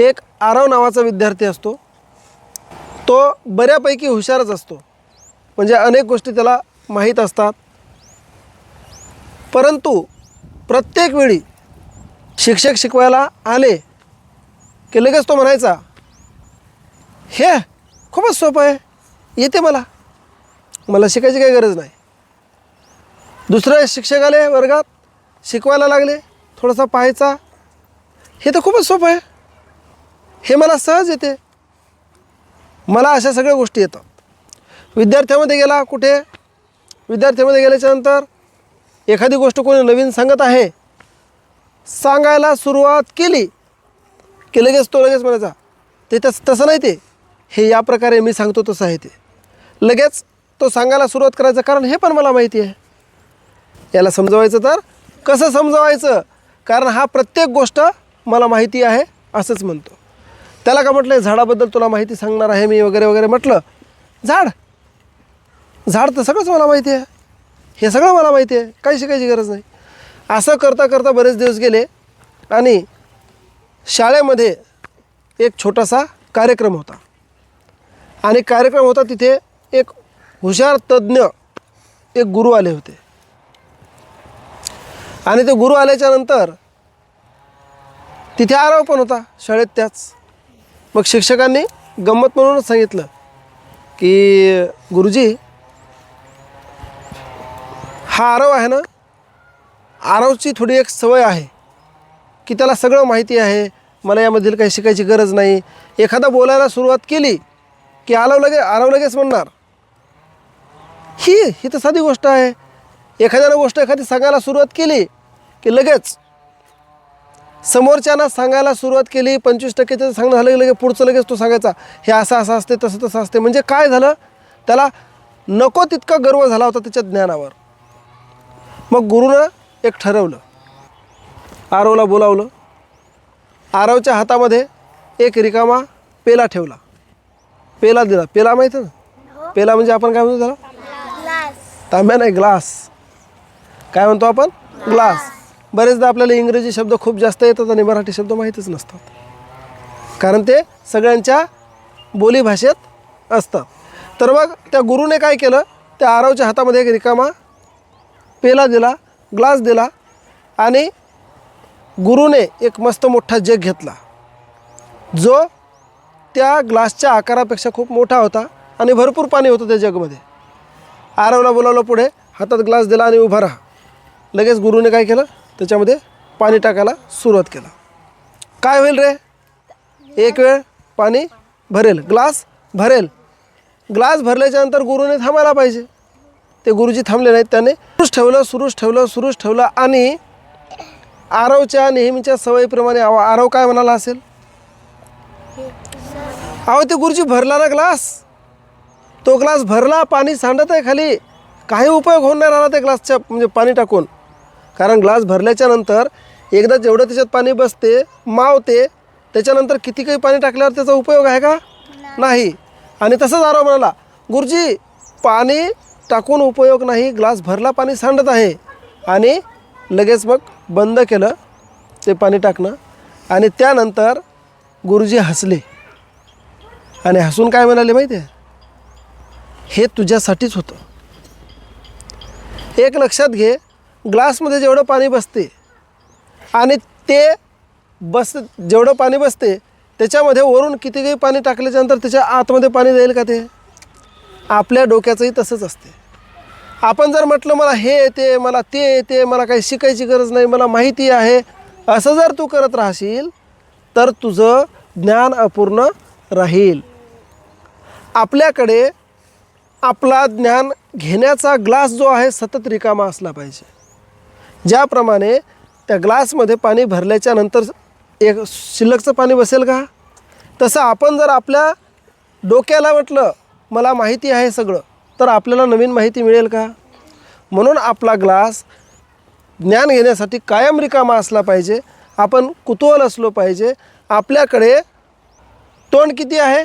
एक आराव नावाचा विद्यार्थी असतो. तो बऱ्यापैकी हुशारच असतो. म्हणजे अनेक गोष्टी त्याला माहीत असतात. परंतु प्रत्येक वेळी शिक्षक शिकवायला आले की लगेच तो म्हणायचा हे खूपच सोपं आहे. येते मला. मला शिकायची काही गरज नाही. दुसरे शिक्षक आले वर्गात शिकवायला लागले. थोडासा पाहायचा. हे तर खूपच सोपं आहे. हे मला सहज येते. मला अशा सगळ्या गोष्टी येतात. विद्यार्थ्यामध्ये गेला कुठे? विद्यार्थ्यामध्ये गेल्याच्यानंतर एखादी गोष्ट कोणी नवीन सांगत आहे सांगायला सुरुवात केली की लगेच तो लगेच म्हणायचा ते तस तसं नाही ते. हे या प्रकारे मी सांगतो तसं आहे ते. लगेच तो सांगायला सुरुवात करायचं कारण हे पण मला माहिती आहे. याला समजवायचं तर कसं समजवायचं? कारण हा प्रत्येक गोष्ट मला माहिती आहे असंच म्हणतो. त्याला का म्हटलं झाडाबद्दल तुला माहिती सांगणार आहे मी वगैरे वगैरे म्हटलं. झाड. झाड तर सगळंच मला माहिती आहे. हे सगळं मला माहिती आहे. काही शिकायची गरज नाही. असं करता करता बरेच दिवस गेले आणि शाळेमध्ये एक छोटासा कार्यक्रम होता. आणि कार्यक्रम होता तिथे एक हुशार तज्ज्ञ एक गुरु आले होते. आणि ते गुरु आल्याच्यानंतर तिथे आराव पण होता शाळेत त्याच. मग शिक्षकांनी गंमत म्हणूनच सांगितलं की गुरुजी हा आरव आहे ना आरवची थोडी एक सवय आहे की त्याला सगळं माहिती आहे मला यामधील काही शिकायची गरज नाही. एखादा बोलायला सुरुवात केली की आलव लगे आरव लगेच म्हणणार ही ही तर साधी गोष्ट आहे. एखाद्यानं गोष्ट एखादी सांगायला सुरुवात केली की लगेच समोरच्यानं सांगायला सुरुवात केली पंचवीस टक्के त्याचं सांगणं झालं की लगेच पुढचं लगेच तो सांगायचा हे असं असं असते तसं तसं असते म्हणजे काय झालं? त्याला नको तितका गर्व झाला होता त्याच्या ज्ञानावर. मग गुरुनं एक ठरवलं. आरवला बोलावलं. आरवच्या हातामध्ये एक रिकामा पेला ठेवला. पेला दिला. पेला माहिती ना? पेला म्हणजे आपण काय म्हणतो त्याला? तांब्या नाही ग्लास. काय म्हणतो आपण? ग्लास. बरेचदा आपल्याला इंग्रजी शब्द खूप जास्त येतात आणि मराठी शब्द माहीतच नसतात. कारण ते सगळ्यांच्या बोलीभाषेत असतात. तर मग त्या गुरुने काय केलं? त्या आरवच्या हातामध्ये एक रिकामा पेला दिला ग्लास दिला आणि गुरुने एक मस्त मोठा जग घेतला. जो त्या ग्लासच्या आकारापेक्षा खूप मोठा होता आणि भरपूर पाणी होतं त्या जगमध्ये. आरवला बोलावलं पुढे हातात ग्लास दिला आणि उभा राहा. लगेच गुरुने काय केलं? त्याच्यामध्ये पाणी टाकायला सुरुवात केला. काय होईल रे? एक वेळ पाणी भरेल ग्लास भरेल. ग्लास भरल्याच्यानंतर गुरुने थांबायला पाहिजे. ते गुरुजी थांबले नाहीत त्याने सुरूच ठेवलं सुरूच ठेवलं सुरूच ठेवलं आणि आरवच्या नेहमीच्या सवयीप्रमाणे आव. आरव काय म्हणाला असेल? अहो ते गुरुजी भरला ना ग्लास? तो ग्लास भरला पाणी सांडत आहे खाली. काही उपयोग होऊन नाही राहिला त्या ग्लासच्या म्हणजे पाणी टाकून. कारण ग्लास भरल्याच्या नंतर एकदा जेवढं त्याच्यात पाणी बसते मावते त्याच्यानंतर किती काही पाणी टाकल्यावर त्याचा उपयोग आहे का? नाही. आणि तसंच आरो म्हणाला गुरुजी पाणी टाकून उपयोग नाही ग्लास भरला पाणी सांडत आहे. आणि लगेच मग बंद केलं ते पाणी टाकणं. आणि त्यानंतर गुरुजी हसले. आणि हसून काय म्हणाले माहिती आहे? हे तुझ्यासाठीच होतं. एक लक्षात घे ग्लासमध्ये जेवढं पाणी बसते आणि ते बस जेवढं पाणी बसते त्याच्यामध्ये वरून किती काही पाणी टाकल्याच्यानंतर त्याच्या आतमध्ये पाणी जाईल का ते? आपल्या डोक्याचंही तसंच असते. आपण जर म्हटलं मला हे येते मला ते येते मला काही शिकायची गरज नाही मला माहिती आहे असं जर तू करत राहशील तर तुझं ज्ञान अपूर्ण राहील. आपल्याकडे आपला ज्ञान घेण्याचा ग्लास जो आहे सतत रिकामा असला पाहिजे. ज्याप्रमाणे त्या ग्लासमध्ये पाणी भरल्याच्या नंतर एक शिल्लकचं पाणी बसेल का? तसं आपण जर आपल्या डोक्याला म्हटलं मला माहिती आहे सगळं तर आपल्याला नवीन माहिती मिळेल का? म्हणून आपला ग्लास ज्ञान घेण्यासाठी कायम रिकामा असला पाहिजे. आपण कुतूहल असलो पाहिजे. आपल्याकडे तोंड किती आहे?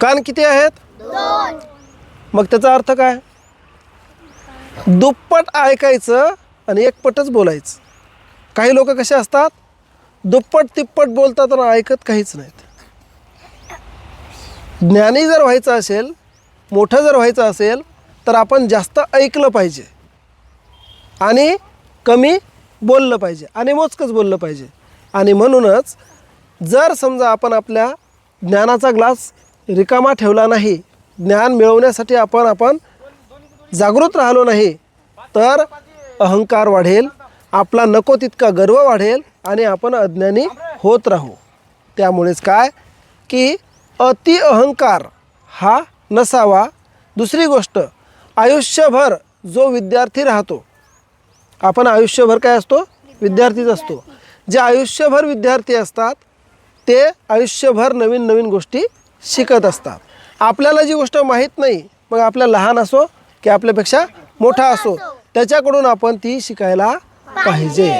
कान किती आहेत? मग त्याचा अर्थ काय? दुप्पट ऐकायचं आणि एकपटच बोलायचं. काही लोक कसे असतात? दुप्पट तिप्पट बोलतात आणि ऐकत काहीच नाहीत. ज्ञानी जर व्हायचं असेल मोठं जर व्हायचं असेल तर आपण जास्त ऐकलं पाहिजे. आणि कमी बोललं पाहिजे. आणि मोजकंच बोललं पाहिजे. आणि म्हणूनच जर समजा आपण आपल्या ज्ञानाचा ग्लास रिकामा ठेवला नाही ज्ञान मिळवण्यासाठी आपण आपण जागृत राहिलो नाही तर अहंकार वाढेल आपला नको तितका गर्व वाढेल आणि आपण अज्ञानी होत राहू. त्यामुळेच काय? की अति अहंकार हा नसावा. दुसरी गोष्ट आयुष्यभर जो विद्यार्थी राहतो आपण आयुष्यभर काय असतो? विद्यार्थीच असतो. जे आयुष्यभर विद्यार्थी असतात ते आयुष्यभर नवीन नवीन गोष्टी शिकत असतात. आपल्याला जी गोष्ट माहीत नाही मग आपल्या लहान असो की आपल्यापेक्षा मोठा असो. त्याच्याकडून आपण ती शिकायला पाहिजे.